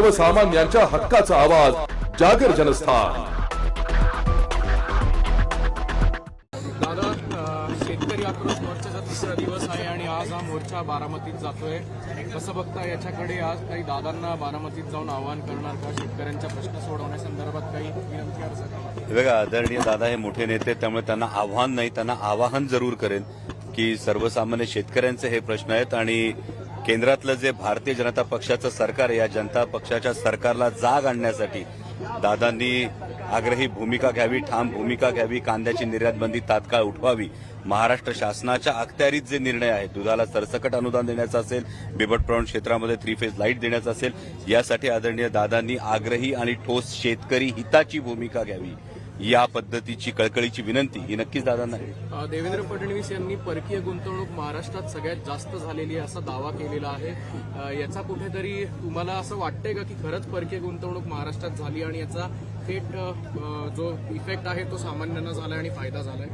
सर्वसामान्यांच्या हक्काचा आवाज जागर जनस्थान. दादा शेतकरी आक्रोश मोर्चाचा तिसरा दिवस आहे आणि आज हा मोर्चा बारामतीत जातोय. कसं बघता याच्याकडे आज काही दादांना बारामतीत जाऊन आवाहन करणार का? शेतकऱ्यांच्या प्रश्न सोडवण्यासंदर्भात काही विनंती अर्ज हे बघा आदरणीय दादा हे मोठे नेते त्यामुळे त्यांना आव्हान नाही त्यांना आवाहन जरूर करेन की सर्वसामान्य शेतकऱ्यांचे हे प्रश्न आहेत आणि केंद्रातलं जे भारतीय जनता पक्षाचं सरकार आहे या जनता पक्षाच्या सरकारला जाग आणण्यासाठी दादांनी आग्रही भूमिका घ्यावी ठाम भूमिका घ्यावी कांद्याची निर्यातबंदी तात्काळ उठवावी. महाराष्ट्र शासनाच्या अखत्यारीत जे निर्णय आहेत दुधाला सरसकट अनुदान देण्याचं असेल बिबट प्रवण क्षेत्रामध्ये थ्री फेज लाइट देण्याचा असेल यासाठी आदरणीय दादांनी आग्रही आणि ठोस शेतकरी हिताची भूमिका घ्यावी. या पद्धतीची कळकळीची विनंती ही नक्कीच दादांना आहे. अ, देवेंद्र फडणवीस यांनी परकीय गुंतवणूक महाराष्ट्रात सगळ्यात जास्त झालेली आहे असा दावा केलेला आहे. याचा कुठेतरी तुम्हाला असं वाटतंय का की खरंच परकीय गुंतवणूक महाराष्ट्रात झाली आणि याचा थेट जो इफेक्ट आहे तो सामान्यांना झालाय आणि फायदा झालाय?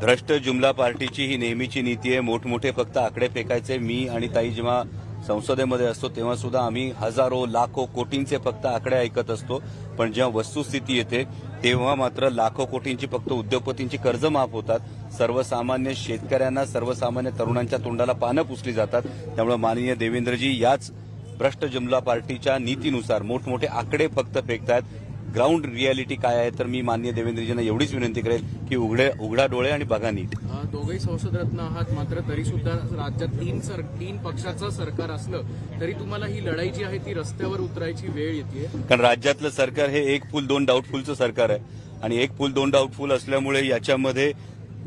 भ्रष्ट जुमला पार्टीची ही नेहमीची नीती आहे. मोठमोठे फक्त आकडे फेकायचे. मी आणि ताई जेव्हा संसदेमध्ये असतो तेव्हा सुद्धा आम्ही हजारो लाखो कोटींचे फक्त आकडे ऐकत असतो. पण जेव्हा वस्तुस्थिती येते तेव्हा मात्र लाखो कोटींची फक्त उद्योगपतींची कर्ज माफ होतात. सर्वसामान्य शेतकऱ्यांना सर्वसामान्य तरुणांच्या तोंडाला पानं पुसली जातात. त्यामुळे माननीय देवेंद्रजी याच भ्रष्ट जुमला पार्टीच्या नीतीनुसार मोठमोठे आकडे फक्त फेकतायत. ग्राउंड रियालिटी काय आहे तर मी माननीय देवेंद्रजींना एवढीच विनंती करेल की उघडे उघडा डोळे आणि बघा नीट. अ, दोघंही संसदरत्न आहात मात्र तरी सुद्धा राज्यात तीन सर तीन पक्षाचं सरकार असलं तरी तुम्हाला ही लढाई जी आहे ती रस्त्यावर उतरायची वेळ येते कारण राज्यातलं सरकार हे एक फुल दोन डाऊटफुलचं सरकार आहे. आणि एक फुल दोन डाऊटफुल असल्यामुळे याच्यामध्ये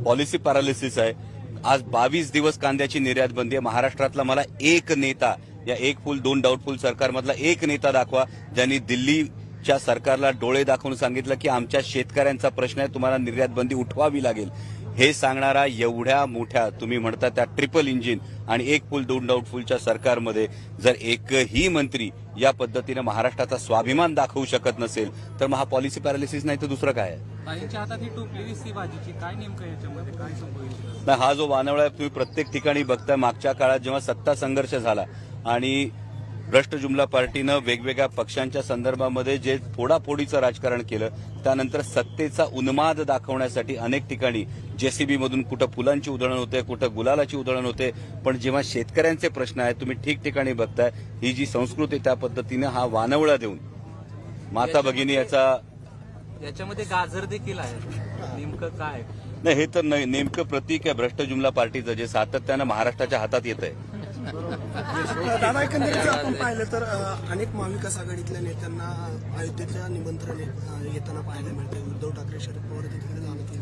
पॉलिसी पॅरालिसिस आहे. आज बावीस दिवस कांद्याची निर्यात बंदी आहे. महाराष्ट्रातला मला एक नेता या एक फुल दोन डाऊटफुल सरकारमधला एक नेता दाखवा ज्यांनी दिल्लीच्या सरकारला डोळे दाखवून सांगितलं की आमच्या शेतकऱ्यांचा प्रश्न आहे तुम्हाला निर्यात बंदी उठवावी लागेल. हे सांगणारा एवढ्या मोठ्या तुम्ही म्हणता त्या ट्रिपल इंजिन आणि एक फुल दोन डाऊटफुलच्या सरकारमध्ये जर एकही मंत्री या पद्धतीनं महाराष्ट्राचा स्वाभिमान दाखवू शकत नसेल तर मग हा पॉलिसी पॅरालिसिस नाही तर दुसरं काय आहे? ही टोपली दिसती भाजीची. काय नेमकं याच्यामध्ये? काय संभवित नाही, हा जो वानवळा आहे तुम्ही प्रत्येक ठिकाणी बघताय मागच्या काळात जेव्हा सत्ता संघर्ष झाला आणि भ्रष्ट जुमला पार्टीनं वेगवेगळ्या पक्षांच्या संदर्भामध्ये जे फोडाफोडीचं राजकारण केलं त्यानंतर सत्तेचा उन्माद दाखवण्यासाठी अनेक ठिकाणी जेसीबी मधून कुठं फुलांची उधळण होते कुठं गुलालाची उधळण होते. पण जेव्हा शेतकऱ्यांचे प्रश्न आहेत तुम्ही ठिकठिकाणी बघताय ही जी संस्कृती त्या पद्धतीनं हा वानवळा देऊन. माता भगिनी याचा याच्यामध्ये गाजर देखील आहे. नेमकं काय? नाही हे तर नाही. नेमकं प्रतीक आहे भ्रष्ट जुमला पार्टीचं जे सातत्यानं महाराष्ट्राच्या हातात येत आहे दादा एकंदरीत आपण पाहिलं तर अनेक महाविकास आघाडीतल्या नेत्यांना अयोध्येच्या निमंत्रण येताना पाहायला मिळतंय उद्धव ठाकरे शरद पवार तिकडे जाणवतील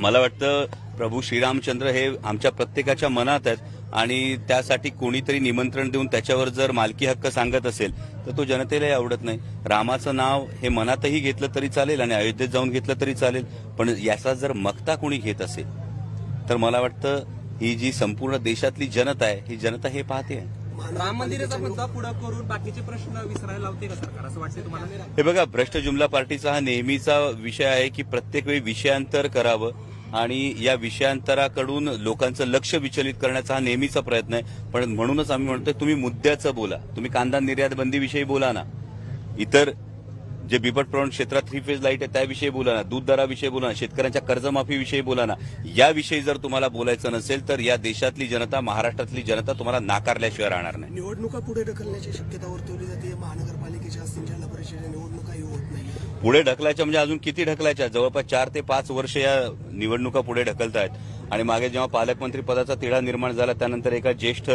मला वाटतं प्रभू श्रीरामचंद्र हे आमच्या प्रत्येकाच्या मनात आहेत आणि त्यासाठी कोणीतरी निमंत्रण देऊन त्याच्यावर जर मालकी हक्क सांगत असेल तर तो जनतेलाही आवडत नाही. रामाचं नाव हे मनातही घेतलं तरी चालेल आणि अयोध्येत जाऊन घेतलं तरी चालेल. पण याचा जर मक्ता कोणी घेत असेल तर मला वाटतं ही जी संपूर्ण देशातली जनता आहे ही जनता हे पाहते. राम मंदिराचा मुद्दा पुढे करून बाकीचे प्रश्न विसरायला लावते का सरकार? असं वाटते तुम्हाला? हे बघा भ्रष्ट जुमला पार्टीचा हा नेहमीचा विषय आहे की प्रत्येक वेळी विषयांतर करावं आणि या विषयांतराकडून लोकांचं लक्ष विचलित करण्याचा हा नेहमीचा प्रयत्न आहे. पण म्हणूनच आम्ही म्हणतोय तुम्ही मुद्द्याचं बोला. तुम्ही कांदा निर्यात बंदीविषयी बोला ना. इतर जे बिबट प्रवण क्षेत्रात थ्री फेज लाइट आहे त्याविषयी बोला ना. दूध दराविषयी बोला ना. शेतकऱ्यांच्या कर्जमाफीविषयी बोला ना. याविषयी जर तुम्हाला बोलायचं नसेल तर या देशातली जनता महाराष्ट्रातली जनता तुम्हाला नाकारल्याशिवाय राहणार नाही. निवडणुका पुढे ढकलण्याची शक्यता वर्तवली जाते. महानगरपालिकेच्या असतील जिल्हा परिषदेच्या निवडणुकाही होत नाही पुढे ढकलायच्या म्हणजे अजून किती ढकलायच्या? जवळपास चार ते पाच वर्ष या निवडणुका पुढे ढकलतायत. आणि मागे जेव्हा पालकमंत्री पदाचा तिढा निर्माण झाला त्यानंतर एका ज्येष्ठ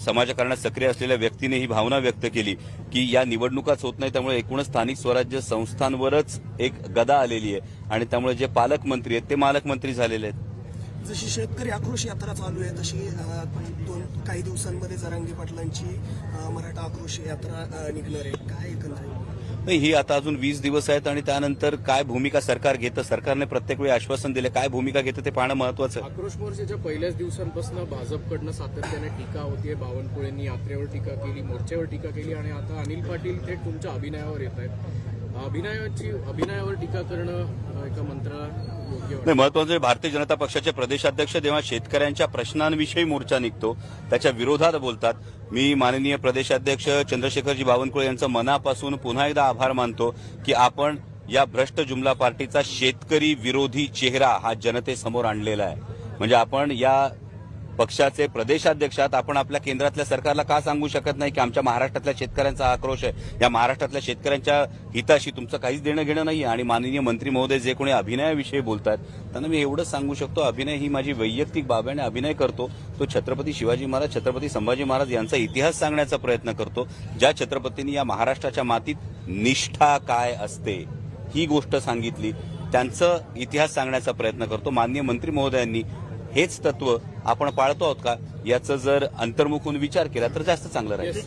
समाजकारणात सक्रिय असलेल्या व्यक्तीने ही भावना व्यक्त केली की या निवडणुकाच होत नाही त्यामुळे एकूणच स्थानिक स्वराज्य संस्थांवरच एक गदा आलेली आहे. आणि त्यामुळे जे पालकमंत्री आहेत ते मालकमंत्री झालेले आहेत. जशी शेतकरी आक्रोश यात्रा चालू आहे तशी दोन काही दिवसांमध्ये जरांगी पाटलांची मराठा आक्रोश यात्रा निघणार आहे. काय एकंदरीत? नाही ही आता अजून वीस दिवस आहेत आणि त्यानंतर काय भूमिका सरकार घेतं? सरकारने प्रत्येक वेळी आश्वासन दिले. काय भूमिका घेतं ते पाहणं महत्वाचं आहे आक्रोश मोर्चाच्या पहिल्याच दिवसांपासून भाजपकडनं सातत्याने टीका होतीये. बावनकुळेंनी यात्रेवर टीका केली मोर्चावर टीका केली आणि आता अनिल पाटील थेट तुमच्या अभिनयावर येत आहेत. अभिनयाची अभिनयावर टीका करणं एका मंत्राला नाही महत्वाचं भारतीय जनता पक्षाचे प्रदेशाध्यक्ष जेव्हा शेतकऱ्यांच्या प्रश्नांविषयी मोर्चा निघतो त्याच्या विरोधात बोलतात. मी माननीय प्रदेशाध्यक्ष चंद्रशेखरजी बावनकुळे यांचं मनापासून पुन्हा एकदा आभार मानतो की आपण या भ्रष्ट जुमला पार्टीचा शेतकरी विरोधी चेहरा हा जनतेसमोर आणलेला आहे. म्हणजे आपण या पक्षाचे प्रदेशाध्यक्षात आपण आपल्या केंद्रातल्या सरकारला का सांगू शकत नाही की आमच्या महाराष्ट्रातल्या शेतकऱ्यांचा आक्रोश आहे? या महाराष्ट्रातल्या शेतकऱ्यांच्या हिताशी तुमचं काहीच देणं घेणं नाही आणि माननीय मंत्री महोदय जे कोणी अभिनयाविषयी बोलतात त्यांना मी एवढंच सांगू शकतो अभिनय ही माझी वैयक्तिक बाब आहे आणि अभिनय करतो. तो छत्रपती शिवाजी महाराज छत्रपती संभाजी महाराज यांचा इतिहास सांगण्याचा प्रयत्न करतो. ज्या छत्रपतींनी या महाराष्ट्राच्या मातीत निष्ठा काय असते ही गोष्ट सांगितली. त्यांचं इतिहास सांगण्याचा प्रयत्न करतो. माननीय मंत्री महोदयांनी हेच तत्व आपण पाळतो आहोत का? याचं जर अंतर्मुखून विचार केला तर जास्त चांगलं राहील.